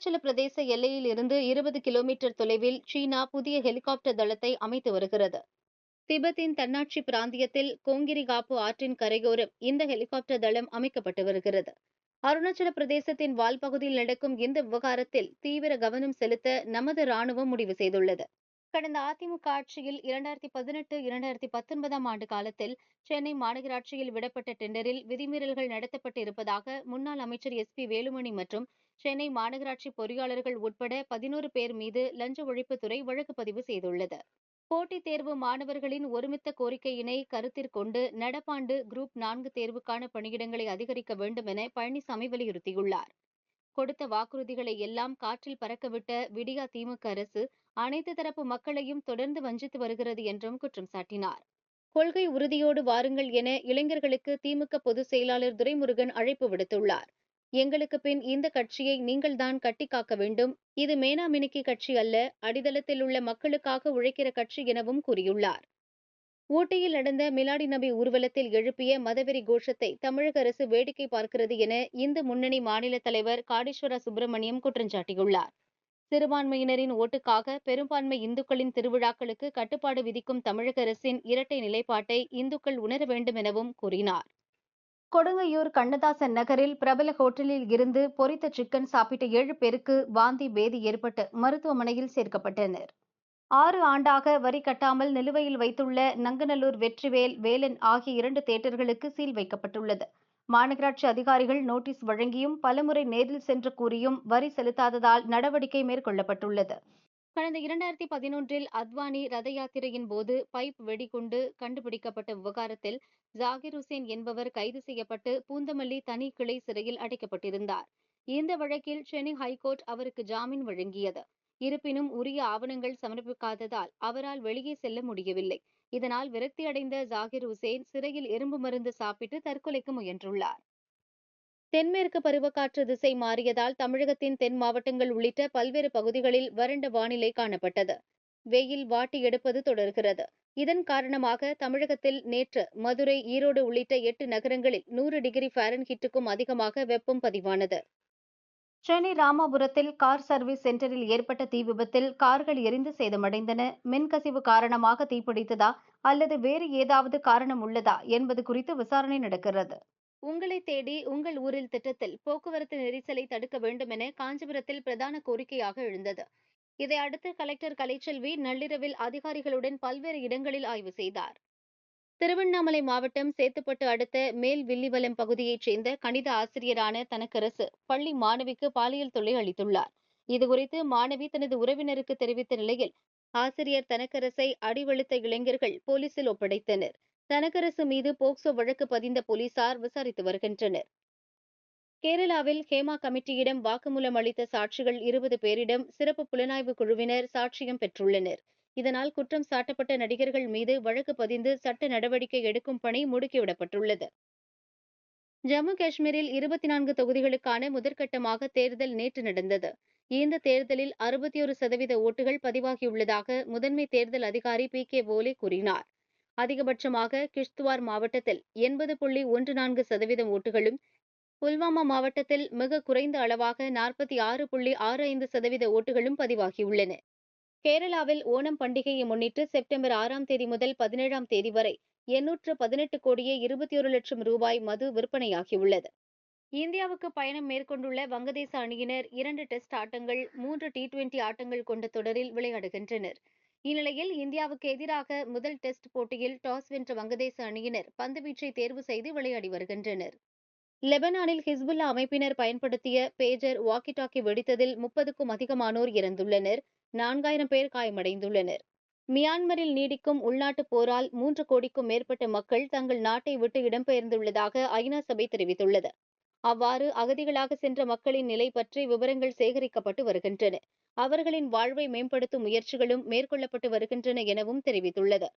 அருணாச்சல பிரதேச எல்லையில் இருந்து இருபது கிலோமீட்டர் தொலைவில் சீனா புதிய ஹெலிகாப்டர் தளத்தை அமைத்து வருகிறது. திபெத்தின் தன்னாட்சி பிராந்தியத்தில் கோங்கிரிகாப்பு ஆற்றின் கரையோரம் இந்த ஹெலிகாப்டர் தளம் அமைக்கப்பட்டு வருகிறது. அருணாச்சல பிரதேசத்தின் வால் பகுதியில் நடக்கும் இந்த விவகாரத்தில் தீவிர கவனம் செலுத்த நமது ராணுவம் முடிவு செய்துள்ளது. கடந்த அதிமுக ஆட்சியில் இரண்டாயிரத்தி பதினெட்டு இரண்டாயிரத்தி பத்தொன்பதாம் ஆண்டு காலத்தில் சென்னை மாநகராட்சியில் விடப்பட்ட டெண்டரில் விதிமீறல்கள் நடத்தப்பட்டு இருப்பதாக முன்னாள் அமைச்சர் எஸ் பி வேலுமணி மற்றும் சென்னை மாநகராட்சி பொறியாளர்கள் உட்பட பதினோரு பேர் மீது லஞ்ச ஒழிப்புத்துறை வழக்கு பதிவு செய்துள்ளது. போட்டித் தேர்வு மாணவர்களின் ஒருமித்த கோரிக்கையினை கருத்திற்கொண்டு நடப்பாண்டு குரூப் நான்கு தேர்வுக்கான பணியிடங்களை அதிகரிக்க வேண்டும் என பழனிசாமி வலியுறுத்தியுள்ளார். கொடுத்த வாக்குறுதிகளை எல்லாம் காற்றில் பறக்கவிட்ட விடியா திமுக அரசு அனைத்து தரப்பு மக்களையும் தொடர்ந்து வஞ்சித்து வருகிறது என்றும் குற்றம் சாட்டினார். கொள்கை உறுதியோடு வாருங்கள் என இளைஞர்களுக்கு திமுக பொதுச் செயலாளர் துரைமுருகன் அழைப்பு விடுத்துள்ளார். எங்களுக்கு பின் இந்த கட்சியை நீங்கள்தான் கட்டி காக்க வேண்டும். இது மேனாமினிக்கு கட்சி அல்ல அடித்தளத்தில் உள்ள மக்களுக்காக உழைக்கிற கட்சி எனவும் கூறியுள்ளார். ஊட்டியில் நடந்த மிலாடி நபி ஊர்வலத்தில் எழுப்பிய மதவெறி கோஷத்தை தமிழக அரசு வேடிக்கை பார்க்கிறது என இந்து முன்னணி மாநில தலைவர் காடீஸ்வர சுப்பிரமணியம் குற்றஞ்சாட்டியுள்ளார் சிறுபான்மையினரின் ஓட்டுக்காக பெரும்பான்மை இந்துக்களின் திருவிழாக்களுக்கு கட்டுப்பாடு விதிக்கும் தமிழக அரசின் இரட்டை நிலைப்பாட்டை இந்துக்கள் உணர வேண்டும் எனவும் கூறினார். கொடுங்கையூர் கண்ணதாசன் நகரில் பிரபல ஹோட்டலில் இருந்து பொரித்த சிக்கன் சாப்பிட்ட ஏழு பேருக்கு வாந்தி பேதி ஏற்பட்டு மருத்துவமனையில் சேர்க்கப்பட்டனர். ஆறு ஆண்டாக வரி கட்டாமல் நிலுவையில் வைத்துள்ள நங்கநல்லூர் வெற்றிவேல் வேலன் ஆகிய இரண்டு தேட்டர்களுக்கு சீல் வைக்கப்பட்டுள்ளது. மாநகராட்சி அதிகாரிகள் நோட்டீஸ் வழங்கியும் பலமுறை நேரில் சென்று கூறியும் வரி செலுத்தாததால் நடவடிக்கை மேற்கொள்ளப்பட்டுள்ளது. கடந்த இரண்டாயிரத்தி பதினொன்றில் அத்வானி ரத யாத்திரையின் போது பைப் வெடிகுண்டு கண்டுபிடிக்கப்பட்ட விவகாரத்தில் ஜாகிர் ஹுசேன் என்பவர் கைது செய்யப்பட்டு பூந்தமல்லி தனி கிளை சிறையில் அடைக்கப்பட்டிருந்தார். இந்த வழக்கில் சென்னை ஹைகோர்ட் அவருக்கு ஜாமீன் வழங்கியது. இருப்பினும் உரிய ஆவணங்கள் சமர்ப்பிக்காததால் அவரால் வெளியே செல்ல முடியவில்லை. இதனால் விரக்தியடைந்த ஜாகிர் ஹுசேன் சிறையில் எறும்பு மருந்து சாப்பிட்டு தற்கொலைக்கு முயன்றுள்ளார். தென்மேற்கு பருவக்காற்று திசை மாறியதால் தமிழகத்தின் தென் மாவட்டங்கள் உள்ளிட்ட பல்வேறு பகுதிகளில் வறண்ட வானிலை காணப்பட்டது. வெயில் வாட்டி எடுப்பது தொடர்கிறது. இதன் காரணமாக தமிழகத்தில் நேற்று மதுரை ஈரோடு உள்ளிட்ட எட்டு நகரங்களில் நூறு டிகிரி ஃபாரன்ஹீட்டுக்கும் அதிகமாக வெப்பம் பதிவானது. சென்னை ராமாபுரத்தில் கார் சர்வீஸ் சென்டரில் ஏற்பட்ட தீ விபத்தில் கார்கள் எரிந்து சேதமடைந்தன. மின்கசிவு காரணமாக தீப்பிடித்ததா அல்லது வேறு ஏதாவது காரணம் உள்ளதா என்பது குறித்து விசாரணை நடக்கிறது. உங்களை தேடி உங்கள் ஊரில் திட்டத்தில் போக்குவரத்து நெரிசலை தடுக்க வேண்டும் என காஞ்சிபுரத்தில் பிரதான கோரிக்கையாக எழுந்தது. இதை அடுத்து கலெக்டர் கலைச்செல்வி நள்ளிரவில் அதிகாரிகளுடன் பல்வேறு இடங்களில் ஆய்வு செய்தார். திருவண்ணாமலை மாவட்டம் சேத்துப்பட்டு அடுத்த மேல் வில்லிவலம் பகுதியைச் சேர்ந்த கணித ஆசிரியரான தனக்கரசு பள்ளி மாணவிக்கு பாலியல் தொல்லை அளித்துள்ளார். இதுகுறித்து மாணவி தனது உறவினருக்கு தெரிவித்த நிலையில் ஆசிரியர் தனக்கரசை அடிவெளுத்த இளைஞர்கள் போலீசில் ஒப்படைத்தனர். தனக்கரசு மீது போக்சோ வழக்கு பதிந்த போலீசார் விசாரித்து வருகின்றனர். கேரளாவில் ஹேமா கமிட்டியிடம் வாக்குமூலம் அளித்த சாட்சிகள் இருபது பேரிடம் சிறப்பு புலனாய்வு குழுவினர் சாட்சியம் பெற்றுள்ளனர். இதனால் குற்றம் சாட்டப்பட்ட நடிகர்கள் மீது வழக்கு பதிந்து சட்ட நடவடிக்கை எடுக்கும் பணி முடுக்கிவிடப்பட்டுள்ளது. ஜம்மு காஷ்மீரில் இருபத்தி நான்கு தொகுதிகளுக்கான முதற்கட்டமாக தேர்தல் நேற்று நடந்தது. இந்த தேர்தலில் அறுபத்தி ஒரு சதவீத ஓட்டுகள் பதிவாகியுள்ளதாக முதன்மை தேர்தல் அதிகாரி பி கே போலே கூறினார். அதிகபட்சமாக கிஷ்த்வார் மாவட்டத்தில் எண்பது புள்ளி ஒன்று நான்கு சதவீதம் ஓட்டுகளும் புல்வாமா மாவட்டத்தில் மிக குறைந்த அளவாக நாற்பத்தி ஆறு புள்ளி ஆறு ஐந்து சதவீத ஓட்டுகளும் பதிவாகியுள்ளன. கேரளாவில் ஓணம் பண்டிகையை முன்னிட்டு செப்டம்பர் ஆறாம் தேதி முதல் பதினேழாம் தேதி வரை எண்ணூற்று பதினெட்டு கோடியே இருபத்தி ஒரு லட்சம் ரூபாய் மது விற்பனையாகியுள்ளது. இந்தியாவுக்கு பயணம் மேற்கொண்டுள்ள வங்கதேச அணியினர் இரண்டு டெஸ்ட் ஆட்டங்கள் மூன்று டி டுவெண்டி ஆட்டங்கள் கொண்ட தொடரில் விளையாடுகின்றனர். இந்நிலையில் இந்தியாவுக்கு எதிராக முதல் டெஸ்ட் போட்டியில் டாஸ் வென்ற வங்கதேச அணியினர் பந்துவீச்சை தேர்வு செய்து விளையாடி வருகின்றனர். லெபனானில் ஹிஸ்புல்லா அமைப்பினர் பயன்படுத்திய பேஜர் வாக்கி டாக்கி வெடித்ததில் முப்பதுக்கும் அதிகமானோர் இறந்துள்ளனர் நான்காயிரம் பேர் காயமடைந்துள்ளனர். மியான்மரில் நீடிக்கும் உள்நாட்டுப் போரால் மூன்று கோடிக்கும் மேற்பட்ட மக்கள் தங்கள் நாட்டை விட்டு இடம்பெயர்ந்துள்ளதாக ஐநா சபை தெரிவித்துள்ளது. அவ்வாறு அகதிகளாக சென்ற மக்களின் நிலை பற்றி விவரங்கள் சேகரிக்கப்பட்டு வருகின்றன. அவர்களின் வாழ்வை மேம்படுத்தும் முயற்சிகளும் மேற்கொள்ளப்பட்டு வருகின்றன எனவும் தெரிவித்துள்ளது.